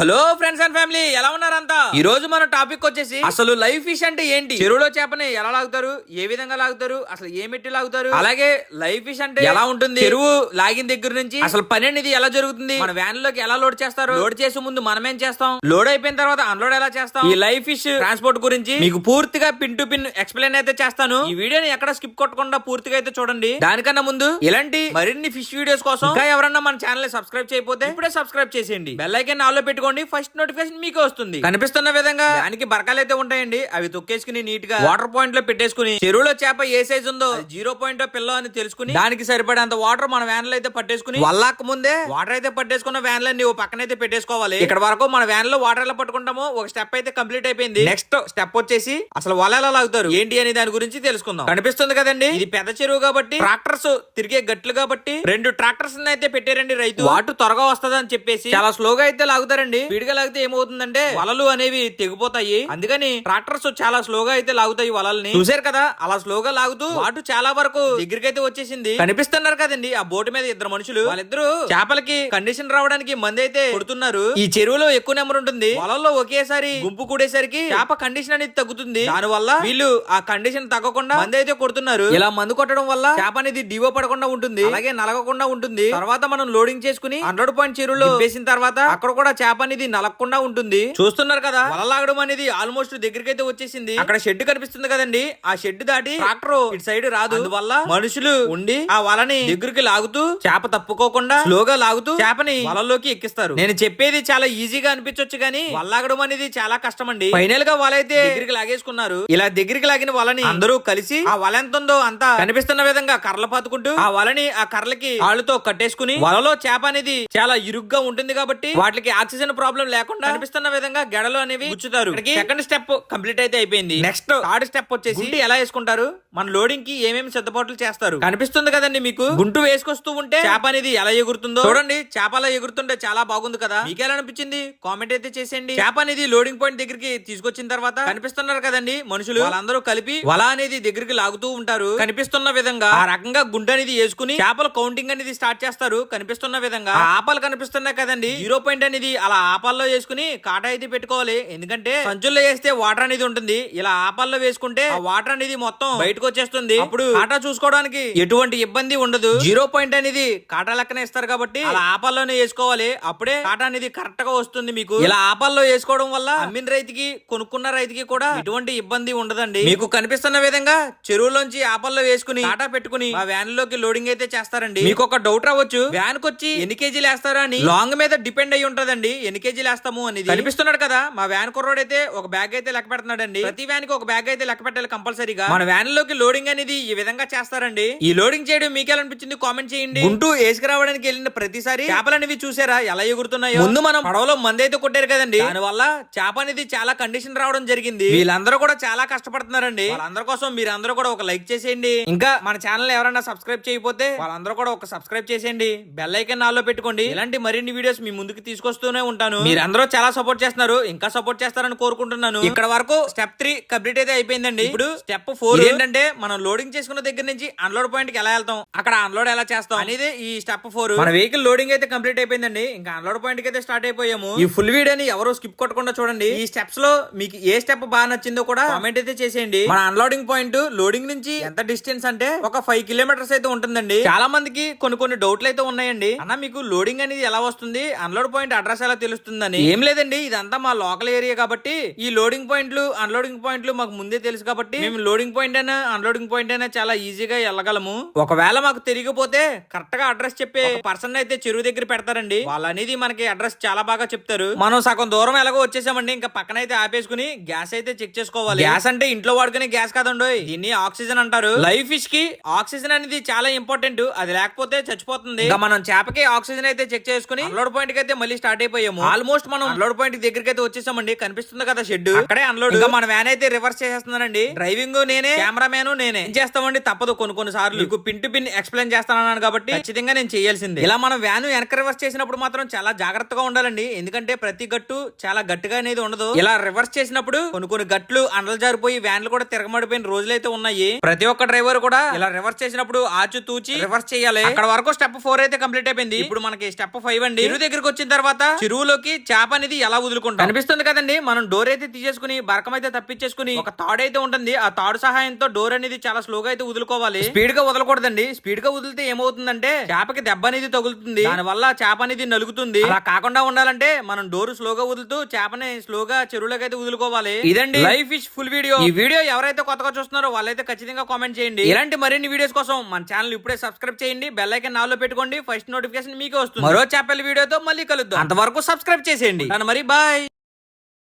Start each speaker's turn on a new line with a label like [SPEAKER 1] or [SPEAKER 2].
[SPEAKER 1] Hello friends and family ఎలా ఉన్నారంతా? ఈ రోజు మన టాపిక్ వచ్చేసి అసలు లైవ్ ఫిష్ అంటే ఏంటి? చెరువులో చేపని ఎలా లాగుతారు? ఏ విధంగా లాగుతారు? అసలు ఏ మెట్టి లాగుతారు? అలాగే లైవ్ ఫిష్ అంటే ఎలా ఉంటుంది? చెరువు లాగిన దగ్గర నుంచి అసలు పని అనేది ఎలా జరుగుతుంది? మన వ్యాన్లోకి ఎలా లోడ్ చేస్తారు? లోడ్ చేసే ముందు మనం ఏం చేస్తాం? లోడ్ అయిపోయిన తర్వాత అన్లోడ్ ఎలా చేస్తాం? ఈ లైవ్ ఫిష్ ట్రాన్స్పోర్ట్ గురించి మీకు పూర్తిగా పిన్ టు పిన్ ఎక్స్ప్లెయిన్ అయితే చేస్తాను. ఈ వీడియోని ఎక్కడ స్కిప్ కొట్టకుండా పూర్తిగా అయితే చూడండి. దానికన్నా ముందు ఇలాంటి మరిన్ని ఫిష్ వీడియోస్ కోసం ఇంకా ఎవరన్నా మన ఛానల్ సబ్స్క్రైబ్ చేయకపోతే ఇప్పుడే సబ్స్క్రైబ్ చేసేయండి. బెల్ ఐకాన్ ఆల్లో పెట్టుకోండి. ఫస్ట్ నోటిఫికేషన్ మీకు వస్తుంది. కనిపిస్తున్న విధంగా దానికి బరకాలు అయితే ఉంటాయండి అవి తొక్కేసుకుని నీట్గా వాటర్ పాయింట్లో పెట్టేసుకుని చెరువులో చేప ఏ సైజ్ ఉందో జీరో పాయింట్ పిల్ల అని తెలుసుకుని దానికి సరిపడేంత వాటర్ మన వ్యాన్లో అయితే పట్టేసుకుని వల్లాక ముందే వాటర్ అయితే పట్టేసుకున్న వ్యాన్లో నువ్వు పక్కన అయితే పెట్టేసుకోవాలి. ఇక్కడ వరకు మన వ్యాన్లో వాటర్ ఎలా పట్టుకుంటామో ఒక స్టెప్ అయితే కంప్లీట్ అయిపోయింది. నెక్స్ట్ స్టెప్ వచ్చేసి అసలు వల ఎలా లాగుతారు? ఏంటి అని దాని గురించి తెలుసుకుందాం. కనిపిస్తుంది కదండి? ఇది పెద్ద చెరువు కాబట్టి ట్రాక్టర్స్ తిరిగే గట్లు కాబట్టి రెండు ట్రాక్టర్స్ అయితే పెట్టారండి రైతు. వాటర్ త్వరగా వస్తది అని చెప్పేసి చాలా స్లోగా అయితే లాగుతారండి. స్పీడ్గా లాగితే ఏమవుతుందంటే వలలు అనేవి తెగిపోతాయి. అందుకని ట్రాక్టర్స్ చాలా స్లోగా అయితే లాగుతాయి వలల్ని. చూసారు కదా అలా స్లోగా లాగుతూ వాటర్ చాలా వరకు దగ్గరికి అయితే వచ్చేసింది. కనిపిస్తున్నారు కదండి ఆ బోటు మీద ఇద్దరు మనుషులు. వాళ్ళిద్దరు చేపలకి కండిషన్ రావడానికి మంది అయితే కొడుతున్నారు. ఈ చెరువులో ఎక్కువ నెంబర్ ఉంటుంది. వలల్లో ఒకేసారి గుంపు కూడేసరికి చేప కండిషన్ అనేది తగ్గుతుంది. దాని వల్ల వీళ్ళు ఆ కండిషన్ తగ్గకుండా మంది అయితే కొడుతున్నారు. ఇలా మందు కొట్టడం వల్ల చేప అనేది డివో పడకుండా ఉంటుంది. అలాగే నలగకుండా ఉంటుంది. తర్వాత మనం లోడింగ్ చేసుకుని హండ్రెడ్ పాయింట్ చెరువులో వేసిన తర్వాత అక్కడ కూడా చేప అనేది నలగకుండా ఉంటుంది. చూస్తున్నారు కదా? వల లాగడం అనేది ఆల్మోస్ట్ దగ్గరికి అయితే వచ్చేసింది. అక్కడ షెడ్ కనిపిస్తుంది కదండి. ఆ షెడ్ దాటి ట్రాక్టర్ ఇటు సైడ్ రాదు. అందువల్ల మనుషులు ఉండి ఆ వలని దగ్గరికి లాగుతూ చేప తప్పుకోకుండా స్లోగా లాగుతూ చేపని వలలోకి ఎక్కిస్తారు. నేను చెప్పేది చాలా ఈజీగా అనిపించొచ్చు కానీ వల్లాగడం అనేది చాలా కష్టం అండి ఫైనల్గా వల అయితే దగ్గరికి లాగేసుకున్నారు. ఇలా దగ్గరికి లాగిన వలని అందరూ కలిసి ఆ వల ఎంత ఉందో అంతా కనిపిస్తున్న విధంగా కర్రలు పాతుకుంటూ ఆ వలని ఆ కర్రలకి కాళ్ళతో కట్టేసుకుని వలలో చేప అనేది చాలా ఇరుగ్గా ఉంటుంది కాబట్టి వాటికి ఆక్సిజన్ ప్రాబ్లం లేకుండా కనిపిస్తున్న విధంగా గెడలు అనేవి గుచ్చుతారు. సెకండ్ స్టెప్ కంప్లీట్ అయితే అయిపోయింది. నెక్స్ట్ థర్డ్ స్టెప్ వచ్చేసి ఎలా వేసుకుంటారు? మన లోడింగ్కి ఏమేమి సిద్ధపాట్లు చేస్తారు? కనిపిస్తుంది కదండి మీకు? గుంటు వేసుకొస్తూ ఉంటే చేప అనేది ఎలా ఎగురుతుందో? చూడండి చేప అలా ఎగురుతుంటే చాలా బాగుంది కదా. మీకు ఎలా అనిపించింది? కామెంట్ అయితే చేసేయండి. చేప అనేది లోడింగ్ పాయింట్ దగ్గరికి తీసుకొచ్చిన తర్వాత కనిపిస్తున్నారు కదండి మనుషులు. వాళ్ళందరూ కలిపి వల అనేది దగ్గరికి లాగుతూ ఉంటారు. కనిపిస్తున్న విధంగా ఆ రకంగా గుంట అనేది వేసుకుని చేపల కౌంటింగ్ అనేది స్టార్ట్ చేస్తారు. కనిపిస్తున్న విధంగా ఆపాలు కనిపిస్తున్నాయి కదండి. జీరో పాయింట్ అనేది అలా ఆపాల్లో వేసుకుని కాటా అయితే పెట్టుకోవాలి. ఎందుకంటే సంచుల్లో వేస్తే వాటర్ అనేది ఉంటుంది. ఇలా ఆపాల్లో వేసుకుంటే ఆ వాటర్ అనేది మొత్తం బయటకు వచ్చేస్తుంది. అప్పుడు కాటా చూసుకోవడానికి ఎటువంటి ఇబ్బంది ఉండదు. జీరో పాయింట్ అనేది కాటా లెక్కన ఇస్తారు కాబట్టి అలా ఆపాల్లోనే వేసుకోవాలి. అప్పుడే కాటా అనేది కరెక్ట్గా వస్తుంది మీకు. ఇలా ఆపాల్లో వేసుకోవడం వల్ల అమ్మిన రైతుకి కొనుక్కున్న రైతుకి కూడా ఎటువంటి ఇబ్బంది ఉండదండి. మీకు కనిపిస్తున్న విధంగా చెరువులోంచి ఆపల్లో వేసుకుని కాటా పెట్టుకుని ఆ వ్యాన్లోకి లోడింగ్ అయితే చేస్తారండి. మీకు ఒక డౌట్ రావచ్చు. వ్యాన్కి వచ్చి ఎన్ని కేజీలు వేస్తారా అని లాంగ్ మీద డిపెండ్ అయి ఉంటదండి. ఎన్ని కేజీలు వేస్తాము అనేది? కనిపిస్తున్నాడు కదా. మా వ్యాన్ కుర్రోడ్ అయితే ఒక బ్యాగ్ అయితే లెక్క పెడుతున్నాడండి. ప్రతి వ్యాన్కి ఒక బ్యాగ్ అయితే లెక్క పెట్టాలి కంపల్సరీగా. మన వ్యాన్లోకి లోడింగ్ అనేది ఈ విధంగా చేస్తారండి. ఈ లోడింగ్ చేయడం మీకు ఎలా అనిపించింది? కామెంట్ చేయండి. గుంటూ వేసుకురావడానికి వెళ్ళిన ప్రతిసారి చేపలు అనేవి చూసారా? ఎలా ఎగురుతున్నాయో? ముందు మనం పడవలో మంది అయితే కొట్టారు కదండి. దాని వల్ల చేప అనేది చాలా కండిషన్ రావడం జరిగింది. వీళ్ళందరూ కూడా చాలా కష్టపడుతున్నారండి. వాళ్ళందరి కోసం మీరు అందరూ కూడా ఒక లైక్ చేసేయండి. ఇంకా మన ఛానల్ ఎవరైనా సబ్స్క్రైబ్ చేయకపోతే వాళ్ళందరూ కూడా ఒక సబ్స్క్రైబ్ చేసేయండి. బెల్ ఐకన్ నాలో పెట్టుకోండి. ఇలాంటి మరిన్ని వీడియోస్ మీ ముందుకు తీసుకొస్తూనే ఉంటాను మీరందరూ చాలా సపోర్ట్ చేస్తున్నారు. ఇంకా సపోర్ట్ చేస్తారని కోరుకుంటున్నాను. ఇక్కడ వరకు స్టెప్ త్రీ కంప్లీట్ అయితే అయిపోయిందండి. ఇప్పుడు స్టెప్ ఫోర్ ఏంటంటే మనం లోడింగ్ చేసుకున్న దగ్గర నుంచి అన్లోడ్ పాయింట్కి ఎలా వెళ్తాం? అక్కడ అన్లోడ్ ఎలా చేస్తాం? అనేది ఈ స్టెప్ ఫోర్ మన వెహికల్ లోడింగ్ అయితే కంప్లీట్ అయిపోయిందండి. ఇంకా అన్లోడ్ పాయింట్కి అయితే స్టార్ట్ అయిపోయాము. ఈ ఫుల్ వీడియోని ఎవరు స్కిప్ కొట్టకుండా చూడండి. ఈ స్టెప్స్లో మీకు ఏ స్టెప్ బాగా నచ్చిందో కూడా కామెంట్ అయితే చేసేయండి. మన అన్లోడింగ్ పాయింట్ లోడింగ్ నుంచి ఎంత డిస్టెన్స్ అంటే ఒక ఫైవ్ కిలోమీటర్స్ అయితే ఉంటుందండి. చాలా మందికి కొన్ని కొన్ని డౌట్లు అయితే ఉన్నాయండి. అన్న మీకు లోడింగ్ అనేది ఎలా వస్తుంది? అన్లోడ్ పాయింట్ అడ్రస్ ఎలా తెలుస్తుందని. ఏం లేదండి ఇదంతా మా లోకల్ ఏరియా కాబట్టి ఈ లోడింగ్ పాయింట్లు అన్లోడింగ్ పాయింట్లు మాకు ముందే తెలుసు కాబట్టి మేము లోడింగ్ పాయింట్ అయినా అన్లోడింగ్ పాయింట్ అయినా చాలా ఈజీగా వెళ్ళగలము. ఒకవేళ మాకు తెలియకపోతే కరెక్ట్గా అడ్రస్ చెప్పే పర్సన్ అయితే చెరువు దగ్గర పెడతారండి. వాళ్ళు అనేది మనకి అడ్రస్ చాలా బాగా చెప్తారు. మనం సగం దూరం ఎలాగో వచ్చేసామండి ఇంకా పక్కన అయితే ఆపేసుకుని గ్యాస్ అయితే చెక్ చేసుకోవాలి. గ్యాస్ అంటే ఇంట్లో వాడుకునే గ్యాస్ కాదండి దీన్ని ఆక్సిజన్ అంటారు. లైఫ్ ఫిష్కి ఆక్సిజన్ అనేది చాలా ఇంపార్టెంట్ అది లేకపోతే చచ్చిపోతుంది. మనం చేపకి ఆక్సిజన్ అయితే చెక్ చేసుకుని అన్లోడ్ పాయింట్కి అయితే మళ్ళీ స్టార్ట్ అయిపోయాము. ఆల్మోస్ట్ మనం అన్లోడ్ పాయింట్ దగ్గరికి అయితే వచ్చేసామండి. కనిపిస్తుంది కదా షెడ్. అక్కడే అన్లోడ్ ఇంకా మన వ్యాన్ అయితే రివర్స్ చేసేస్తున్నానండి. డ్రైవింగ్ నేనే కెమెరామ్యాన్ నేనే. ఏం చేస్తామండి? తప్పదు కొన్ని కొన్ని సార్లు. మీకు పిన్ టు పిన్ ఎక్స్ప్లెయిన్ చేస్తానన్నాను కాబట్టి ఖచ్చితంగా నేను చేయాల్సిందే. ఇలా మనం వ్యాన్ వెనక రివర్స్ చేసినప్పుడు మాత్రం చాలా జాగ్రత్తగా ఉండాలండి. ఎందుకంటే ప్రతి గట్టు చాలా గట్టిగా అనేది ఉండదు. ఇలా రివర్స్ చేసినప్పుడు కొన్ని కొన్ని గట్లు అండలు జారిపోయి వ్యాన్లు కూడా తిరగమడిపోయిన రోజులైతే ఉన్నాయి. ప్రతి ఒక్క డ్రైవర్ కూడా ఇలా రివర్స్ చేసినప్పుడు ఆచు తూచి రివర్స్ చేయాలి. అక్కడ వరకు స్టెప్ ఫోర్ అయితే కంప్లీట్ అయిపోయింది. ఇప్పుడు మనకి స్టెప్ ఫైవ్ అండి. చెరువు దగ్గరికి వచ్చిన తర్వాత చెరువులో చెరువులోకి చేప అనేది ఎలా వదులుకుంటాం? కనిపిస్తుంది కదండి. మనం డోర్ అయితే తీసేసుకుని బరకం అయితే తప్పించేసుకుని ఒక తాడు అయితే ఉంటుంది. ఆ తాడు సహాయంతో డోర్ అనేది చాలా స్లోగా అయితే వదులుకోవాలి. స్పీడ్గా వదలకూడదండి. స్పీడ్గా వదిలితే ఏమవుతుందంటే చేపకి దెబ్బ అనేది తగులుతుంది. దాని వల్ల చేప అనేది నలుగుతుంది. అలా కాకుండా ఉండాలంటే మనం డోర్ స్లోగా వదులుతూ చేపని స్లోగా చెరువులోకి అయితే వదులుకోవాలి. ఇదండి. లైఫ్ ఇస్ ఫుల్ వీడియో ఈ వీడియో ఎవరైతే కొత్తగా చూస్తున్నారో వాళ్ళైతే ఖచ్చితంగా కామెంట్ చేయండి. ఇలాంటి మరిన్ని వీడియోస్ కోసం మన ఛానల్ ఇప్పుడే సబ్స్క్రైబ్ చేయండి. బెల్ ఐకన్ నాలో పెట్టుకోండి. ఫస్ట్ నోటిఫికేషన్ మీకే వస్తుంది. మరో చేపల వీడియోతో మళ్ళీ కలుద్దాం. అంతవరకు సబ్స్క్రైబ్ చేసేయండి. మరి బాయ్.